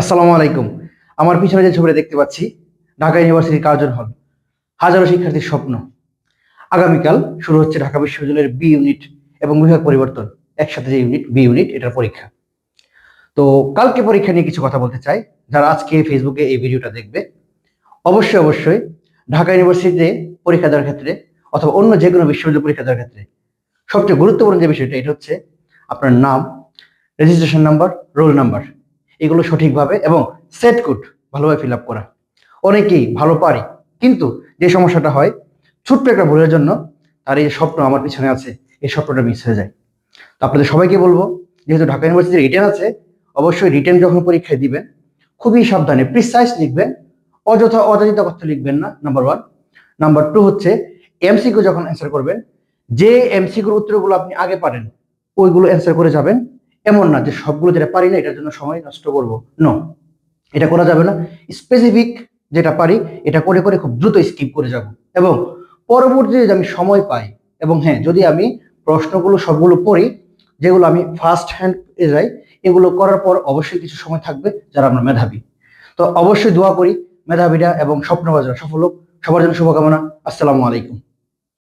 আসসালামু আলাইকুম। আমার পিছনে যে ছবিটা দেখতে পাচ্ছি, ঢাকা ইউনিভার্সিটির কার্জন হল। হাজারো শিক্ষার্থীর স্বপ্ন। আগামীকাল শুরু হচ্ছে ঢাকা বিশ্ববিদ্যালয়ের বি ইউনিট এবং বিভাগ পরিবর্তন। একসাথে যে ইউনিট বি ইউনিট এটার পরীক্ষা। তো কালকে পরীক্ষা নিয়ে কিছু কথা বলতে চাই। যারা আজকে ফেসবুকে এই ভিডিওটা দেখবে, অবশ্যই অবশ্যই ঢাকা ইউনিভার্সিটিতে পরীক্ষা দেওয়ার ক্ষেত্রে অথবা অন্য যে কোনো বিশ্ববিদ্যালয় পরীক্ষা দেওয়ার ক্ষেত্রে সবচেয়ে গুরুত্বপূর্ণ যে বিষয়টা, এটা হচ্ছে আপনার নাম রেজিস্ট্রেশন নাম্বার রোল নাম্বার এগুলো সঠিকভাবে এবং সেট কোড ভালোভাবে ফিল আপ করা। অনেকেই ভালো পারি, কিন্তু যে সমস্যাটা হয়, ছোট্ট একটা ভুলের জন্য তার এই স্বপ্ন আমার পিছনে আছে, এই স্বপ্নটা মিস হয়ে যায়। তো আপনাদের সবাইকে বলব, যেহেতু ঢাকা ইউনিভার্সিটির রিটার্ন আছে, অবশ্যই রিটার্ন যখন পরীক্ষায় দিবেন, খুবই সাবধানে প্রিসাইজ লিখবেন, অযথা অযাচিত কথা লিখবেন না নাম্বার ওয়ান নাম্বার টু হচ্ছে এমসিকিউ যখন অ্যান্সার করবেন, যে এমসিকিউর উত্তরগুলো আপনি আগে পারেন, ওইগুলো অ্যান্সার করে যাবেন এমন না যে সবগুলো যেটা পারি না, এটার জন্য সময় নষ্ট করব। নো এটা করা যাবে না। স্পেসিফিক যেটা পারি, এটা করে করে খুব দ্রুত স্কিপ করে যাব। এবং পরবর্তীতে যদি আমি সময় পাই, এবং হ্যাঁ যদি আমি প্রশ্নগুলো সবগুলো পড়ি, যেগুলো আমি ফার্স্ট হ্যান্ড এ যাই, এগুলো করার পর অবশ্যই কিছু সময় থাকবে যারা আমরা মেধাবী। তো অবশ্যই দোয়া করি মেধাবীরা এবং স্বপ্নবাজার, সফল হোক। সবার জন্য শুভকামনা। আসসালামু আলাইকুম।